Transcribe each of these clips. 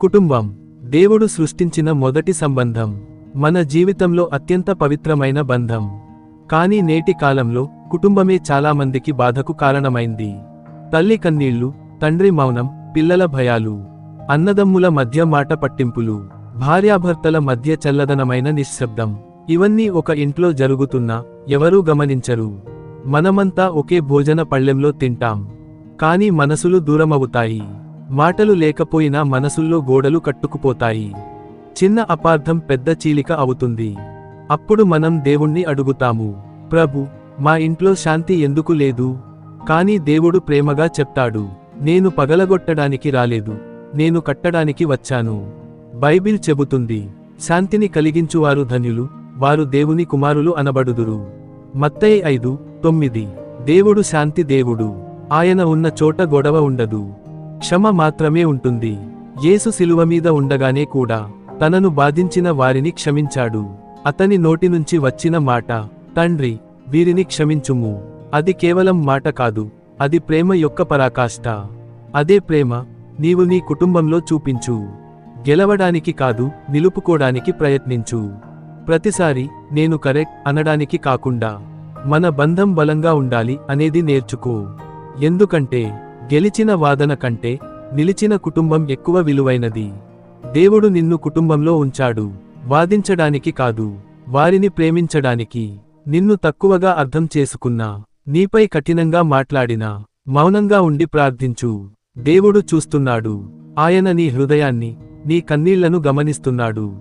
కుటుంబం. దేవుడు సృష్టించిన మొదటి సంబంధం. మన జీవితంలో అత్యంత పవిత్రమైన బంధం. కానీ నేటి కాలంలో కుటుంబమే చాలామందికి బాధకు కారణమైంది. తల్లి కన్నీళ్ళు తండ్రి మౌనం పిల్లల భయాలు అన్నదమ్ముల మధ్య మాట పట్టింపులు భార్యాభర్తల మధ్య చల్లదనమైన నిశ్శబ్దం. ఇవన్నీ ఒక ఇంట్లో జరుగుతున్నా ఎవరూ గమనించరు. మనమంతా ఒకే భోజన పళ్ళెంలో తింటాం. కానీ మనసులు దూరమవుతాయి. మాటలు లేకపోయినా మనసుల్లో గోడలు కట్టుకుపోతాయి. చిన్న అపార్థం పెద్ద చీలిక అవుతుంది. అప్పుడు మనం దేవుణ్ణి అడుగుతాము. ప్రభు మా ఇంట్లో శాంతి ఎందుకు లేదు? కానీ దేవుడు ప్రేమగా చెప్తాడు. నేను పగలగొట్టడానికి రాలేదు. నేను కట్టడానికి వచ్చాను. బైబిల్ చెబుతుంది. శాంతిని కలిగించువారు ధన్యులు. వారు దేవుని కుమారులు అనబడుదురు. మత్తయి ఐదు తొమ్మిది. దేవుడు శాంతి దేవుడు. ఆయన ఉన్న చోట గొడవ ఉండదు. క్షమ మాత్రమే ఉంటుంది. యేసు శిలువ మీద ఉండగానే కూడా తనను బాధించిన వారిని క్షమించాడు. అతని నోటి నుంచి వచ్చిన మాట తండ్రి వీరిని క్షమించుము. అది కేవలం మాట కాదు అది ప్రేమ యొక్క పరాకాష్ట. అదే ప్రేమ నీవు నీ కుటుంబంలో చూపించు. గెలవడానికి కాదు నిలుపుకోడానికి ప్రయత్నించు. ప్రతిసారి నేను కరెక్ట్ అనడానికి కాకుండా మన బంధం బలంగా ఉండాలి అనేది నేర్చుకో. ఎందుకంటే గెలిచిన వాదన కంటే నిలిచిన కుటుంబం ఎక్కువ విలువైనది. దేవుడు నిన్ను కుటుంబంలో ఉంచాడు. వాదించడానికి కాదు వారిని ప్రేమించడానికి. నిన్ను తక్కువగా అర్థం చేసుకున్నా నీపై కఠినంగా మాట్లాడినా మౌనంగా ఉండి ప్రార్థించు. దేవుడు చూస్తున్నాడు. ఆయన నీ హృదయాన్ని నీ కన్నీళ్ళను గమనిస్తున్నాడు.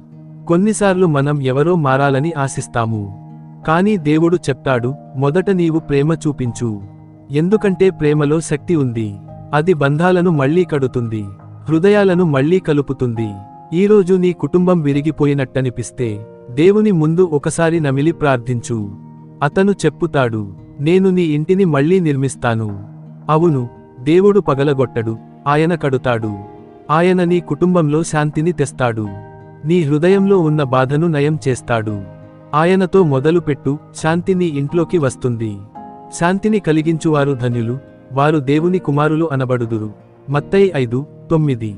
కొన్నిసార్లు మనం ఎవరో మారాలని ఆశిస్తాము. కానీ దేవుడు చెప్తాడు మొదట నీవు ప్రేమ చూపించు. ఎందుకంటే ప్రేమలో శక్తి ఉంది. అది బంధాలను మళ్ళీ కడుతుంది. హృదయాలను మళ్ళీ కలుపుతుంది. ఈరోజు నీ కుటుంబం విరిగిపోయినట్టనిపిస్తే దేవుని ముందు ఒకసారి నమిలి ప్రార్థించు. అతను చెప్పుతాడు నేను నీ ఇంటిని మళ్ళీ నిర్మిస్తాను. అవును దేవుడు పగలగొట్టడు ఆయన కడుతాడు. ఆయన నీ కుటుంబంలో శాంతిని తెస్తాడు. నీ హృదయంలో ఉన్న బాధను నయం చేస్తాడు. ఆయనతో మొదలుపెట్టు శాంతి నీ ఇంట్లోకి వస్తుంది. శాంతిని కలిగించువారు ధన్యులు వారు దేవుని కుమారులు అనబడుదురు. మత్తయి ఐదు తొమ్మిది.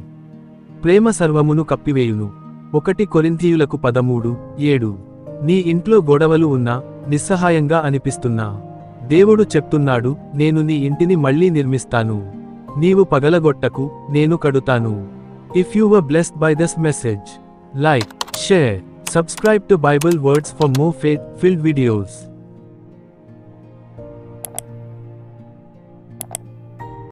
ప్రేమ సర్వమును కప్పివేయును. ఒకటి కొరింథీయులకు పదమూడు ఏడు. నీ ఇంట్లో గొడవలు ఉన్నా నిస్సహాయంగా అనిపిస్తున్నా. దేవుడు చెప్తున్నాడు నేను నీ ఇంటిని మళ్ళీ నిర్మిస్తాను. నీవు పగలగొట్టకు నేను కడుతాను. If you were blessed by this message like share subscribe to Bible words for more faith filled videos